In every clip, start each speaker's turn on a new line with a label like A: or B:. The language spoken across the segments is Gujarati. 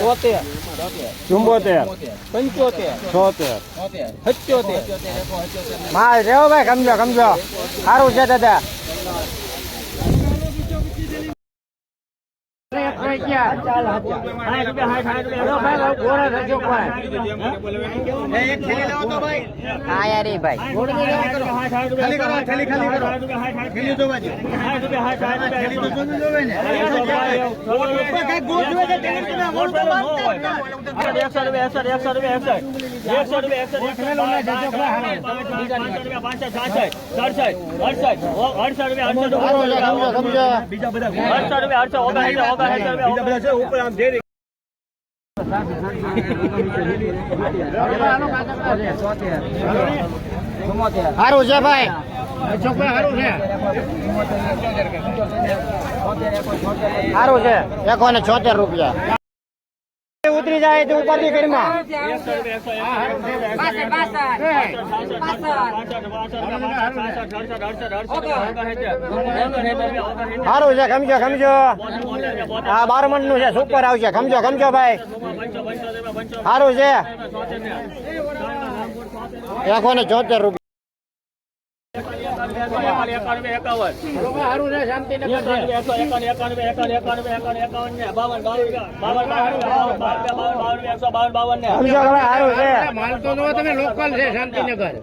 A: તોતેર.
B: ચુંબોતેર.
A: પંચોતેર.
B: છોતેર.
A: સત્યોતેર.
B: માલ રેવો ભાઈ સમજો સમજો સારું છે દાદા. યાર એ ભાઈ
A: ખાલી કરો થેલી ખાલી કરો થેલી જોવા દે થેલી તો જોવી જોવે ને કઈ ગોળ જોવે છે તેને તમે ગોળ તો બાંધતા જ ના.
B: સમજો સમજો
A: બીજા બધા છે ઉપર આમ ધેરી
B: સારું છે ભાઈ. સારું છે. એકો ને છોતેર રૂપિયા. ઉતરી જાય તો ઉપાધિ કરીમાં સારું છે ખમજો ખમજો આ બાર મણનું છે સુપર આવશે. સમજો ખમજો ભાઈ. સારું છે. એકસો ને ચોતેર રૂપિયા.
A: માલ તો તમે લોકલ છે શાંતિનગર.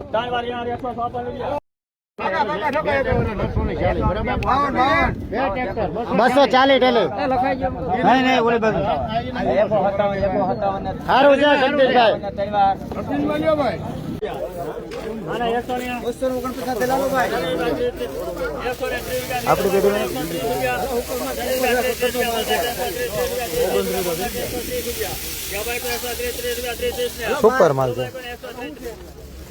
B: બસો ચાલી ટેલી નહીં નહીં ઓલી બાજુ. સારું છે સંતોષભાઈ. આપણી પેઢી સુપર માલ છે.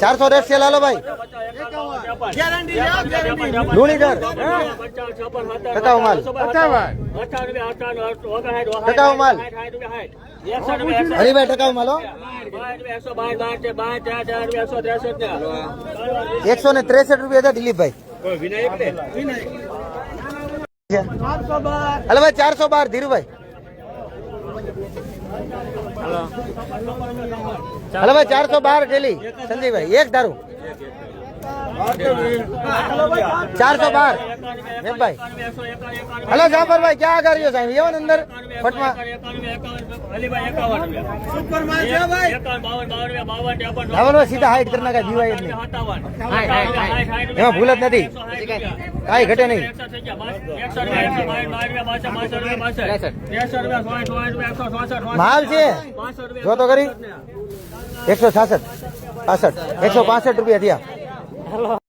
B: ચારસો દસ છે લાલો ભાઈ. લુણીધર ટકાઉ માલ. ટકાઉ માલ. હરીભાઈ ટકાવ માલો? એકસો ને. ત્રેસઠ રૂપિયા હતા દિલીપભાઈ. હલો ભાઈ ચારસો બાર ધીરુભાઈ. હલો. ભાઈ ચારસો બાર ડેલી સંજયભાઈ એક ધારું ચારસો બાર. ભાઈ. હલો, જાફરભાઈ, ક્યાં આગળ રહ્યો સાહેબ? એવો અંદર ભૂલ જ નથી. કઈ ઘટે નહીં. માલ છે. જો તો કરી. એકસો છાસઠ, પાસઠ. એકસો પાસઠ રૂપિયા થયા. Hello.